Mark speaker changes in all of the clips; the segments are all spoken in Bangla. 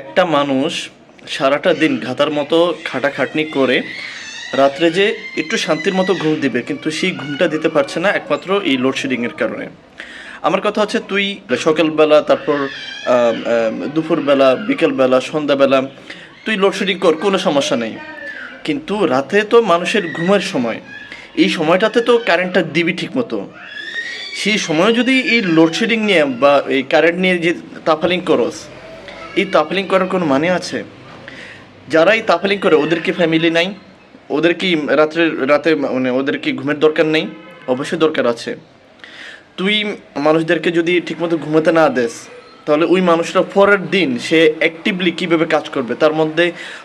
Speaker 1: একটা মানুষ সারাটা দিন ঘাতার মতো খাটাখাটনি করে রাত্রে যে একটু শান্তির মতো ঘুম দিবে, কিন্তু সেই ঘুমটা দিতে পারছে না একমাত্র এই লোডশেডিংয়ের কারণে। আমার কথা হচ্ছে তুই সকালবেলা, তারপর দুপুরবেলা, বিকেলবেলা, সন্ধ্যাবেলা, তুই লোডশেডিং কর, কোনো সমস্যা নেই। কিন্তু রাতে তো মানুষের ঘুমের সময়। এই সময়টাতে তো কারেন্টটা দিবি ঠিক মতো সেই সময় যদি এই লোডশেডিং নিয়ে বা এই কারেন্ট নিয়ে যে তাফালিং করস এই তাফালিং করার কোনো মানে আছে? যারা এই তাফালিং করে, ওদের কি ফ্যামিলি নাই? ওদের কি রাত্রে রাতে মানে ওদের কি ঘুমের দরকার নেই? অবশ্যই দরকার আছে। তুই মানুষদেরকে যদি ঠিকমতো ঘুমাতে না দেস, তাহলে ওই মানুষটা পরের দিন সে অ্যাক্টিভলি কীভাবে কাজ করবে? তার মধ্যে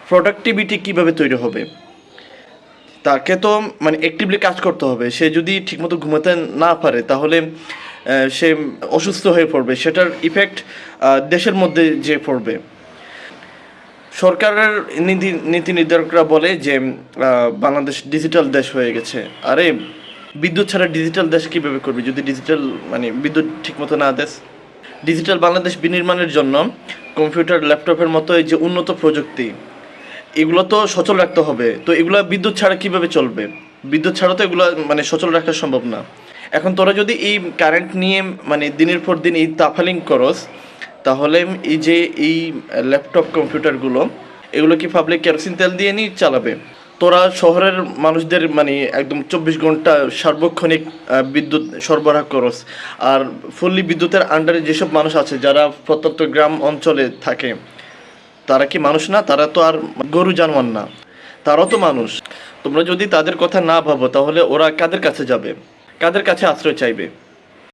Speaker 1: প্রোডাক্টিভিটি কীভাবে তৈরি হবে? তাকে তো মানে অ্যাক্টিভলি কাজ করতে হবে। সে যদি ঠিকমতো ঘুমাতে না পারে, তাহলে সে অসুস্থ হয়ে পড়বে। সেটার ইফেক্ট দেশের মধ্যে যে পড়বে। সরকারের নীতি নীতি নির্ধারকরা বলে যে বাংলাদেশ ডিজিটাল দেশ হয়ে গেছে। আরে, বিদ্যুৎ ছাড়া ডিজিটাল দেশ কীভাবে করবে? যদি ডিজিটাল মানে বিদ্যুৎ ঠিকমতো না দেশ? ডিজিটাল বাংলাদেশ বিনির্মাণের জন্য কম্পিউটার ল্যাপটপের মতো এই যে উন্নত প্রযুক্তি, এগুলো তো সচল রাখতে হবে। তো এগুলো বিদ্যুৎ ছাড়া কীভাবে চলবে? বিদ্যুৎ ছাড়া তো এগুলো মানে সচল রাখা সম্ভব না। এখন তোরা যদি এই কারেন্ট নিয়ে মানে দিনের পর দিন এই তাফালিং করস, তাহলে এই যে এই ল্যাপটপ কম্পিউটারগুলো এগুলো কি পাবলিক কেরোসিন তেল দিয়ে নিয়ে চালাবে? তোরা শহরের মানুষদের মানে একদম চব্বিশ ঘণ্টা সার্বক্ষণিক বিদ্যুৎ সরবরাহ করস। আর ফুললি বিদ্যুতের আন্ডারে যেসব মানুষ আছে, যারা প্রত্যন্ত গ্রাম অঞ্চলে থাকে, তারা কি মানুষ না? তারা তো আর গরু জানোয়ার না। তারাও তো মানুষ। তোমরা যদি তাদের কথা না ভাবো, তাহলে ওরা কাদের কাছে যাবে? কাদের কাছে আশ্রয় চাইবে?